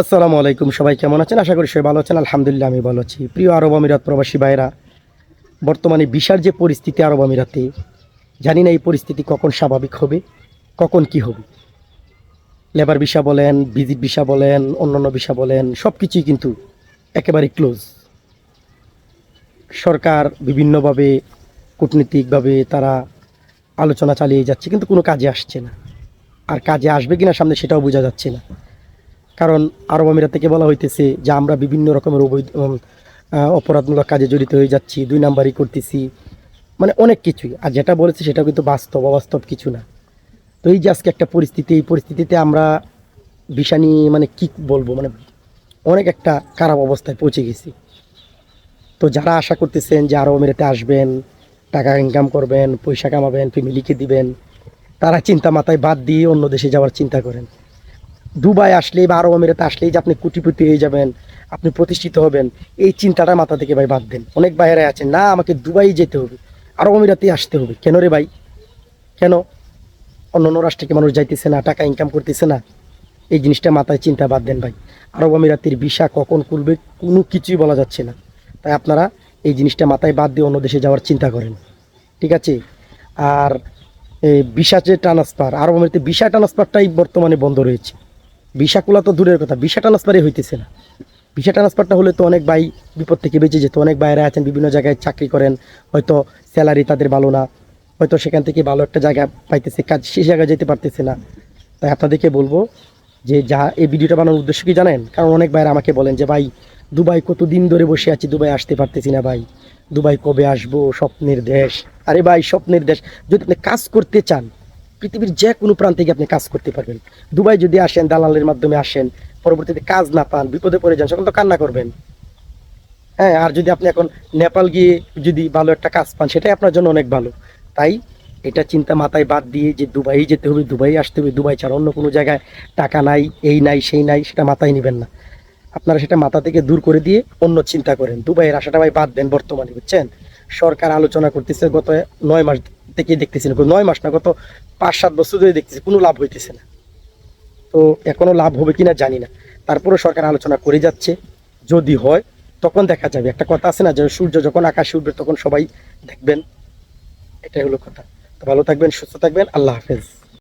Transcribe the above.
আসসালামু আলাইকুম, সবাই কেমন আছেন? আশা করি সবাই ভালো আছেন। আলহামদুলিল্লাহ, আমি ভালো আছি। প্রিয় আরব আমিরাত প্রবাসী ভাইরা বর্তমানে বিশাল যে পরিস্থিতি আরব আমিরাতে, জানি না এই পরিস্থিতি কখন স্বাভাবিক হবে, কখন কি হবে। লেবার ভিসা বলেন, ভিজিট ভিসা বলেন, অন্যান্য ভিসা বলেন সব কিছুই কিন্তু একেবারে ক্লোজ সরকার বিভিন্নভাবে কূটনীতিকভাবে তারা আলোচনা চালিয়ে যাচ্ছে, কিন্তু কোনো কাজে আসছে না। আর কাজে আসবে কিনা সামনে সেটাও বোঝা যাচ্ছে না। কারণ আরব আমিরাত থেকে বলা হইতেছে যে আমরা বিভিন্ন রকমের অবৈধ অপরাধমূলক কাজে জড়িত হয়ে যাচ্ছি, দুই নাম্বারই করতেছি মানে অনেক কিছুই। আর যেটা বলেছে সেটা কিন্তু বাস্তব, অবাস্তব কিছু না। তো এই যে আজকে একটা পরিস্থিতি, এই পরিস্থিতিতে আমরা নিয়ে মানে কি বলব মানে অনেক একটা খারাপ অবস্থায় পৌঁছে গেছি। তো যারা আশা করতেছেন যে আরব আমিরাতে আসবেন, টাকা ইনকাম করবেন, পয়সা কামাবেন ফ্যামিলিকে দিবেন, তারা চিন্তা মাথায় বাদ দিয়ে অন্য দেশে যাওয়ার চিন্তা করেন। দুবাই আসলেই বা আরব আমিরাতে আসলেই যে আপনি কোটিপতি হয়ে যাবেন, আপনি প্রতিষ্ঠিত হবেন, এই চিন্তাটা মাথা থেকে ভাই বাদ দেন। অনেক বাইরে আছেন, না, আমাকে দুবাই যেতে হবে, আরব আমিরাতেই আসতে হবে। কেন রে ভাই? কেন? অন্য অন্য রাষ্ট্রে কি মানুষ যাইতেছে না, টাকা ইনকাম করতেছে না। এই জিনিসটা মাথায় চিন্তা বাদ দেন ভাই। আরব আমিরাতের ভিসা কখন খুলবে কোনো কিছুই বলা যাচ্ছে না। তাই আপনারা এই জিনিসটা মাথায় বাদ দিয়ে অন্য দেশে যাওয়ার চিন্তা করেন। ঠিক আছে? আর এই ভিসা যে ট্রান্সফার আরব আমিরাতে ভিসা ট্রান্সফারটাই বর্তমানে বন্ধ রয়েছে। ভিসা তো দূরের কথা, ভিসা ট্রান্সফারই হইতেছে না। ভিসা ট্রান্সফারটা হলে তো অনেক ভাই বিপদ থেকে বেঁচে যেত। অনেক বাইরে আছেন, বিভিন্ন জায়গায় চাকরি করেন, হয়তো স্যালারি তাদের ভালো না, হয়তো সেখান থেকে ভালো একটা জায়গা পাইতেছে, কাজ সেই জায়গায় যেতে পারতেছে না। তাই আপনাদেরকে বলব যে যা এই ভিডিওটা বানানোর উদ্দেশ্য কি জানেন? কারণ অনেক ভাইরা আমাকে বলেন যে, ভাই, দুবাই কত দিন ধরে বসে আছি, দুবাই আসতে পারতেছি না ভাই। দুবাই কবে আসব? স্বপ্নের দেশ। আরে ভাই, স্বপ্নের দেশ। যদি আপনি কাজ করতে চান পৃথিবীর যে কোনো প্রান্তে গিয়ে আপনি কাজ করতে পারবেন। দুবাই যদি আসেন, দালালের মাধ্যমে আসেন, পরবর্তীতে কাজ না পান, বিপদে পড়ে যান, তখন তো কান্না করবেন। হ্যাঁ আর যদি আপনি এখন নেপাল গিয়ে যদি ভালো একটা কাজ পান, সেটাই আপনার জন্য অনেক ভালো। তাই এটা চিন্তা মাথায় বাদ দিয়ে যে দুবাই যেতে হবে, দুবাই আসতে হবে, দুবাই ছাড়া অন্য কোনো জায়গায় টাকা নাই, এই নাই, সেই নাই, সেটা মাথায় নেবেন না। আপনারা সেটা মাথা থেকে দূর করে দিয়ে অন্য চিন্তা করেন। দুবাইয়ের আশাটা ভাই বাদ দেন বর্তমানে, বুঝছেন? সরকার আলোচনা করতেছে, গত নয় মাস থেকে দেখতেছি না, নয় মাস না, গত পাঁচ সাত বছর ধরে দেখতেছি, কোনো লাভ হইতেছে না। তো এখনও লাভ হবে কিনা জানি না। তারপরে সরকার আলোচনা করে যাচ্ছে, যদি হয়, তখন দেখা যাবে। একটা কথা আছে না, যে সূর্য যখন আকাশে উঠবে, তখন সবাই দেখবেন, এটাই হলো কথা। তো ভালো থাকবেন, সুস্থ থাকবেন, আল্লাহ হাফেজ।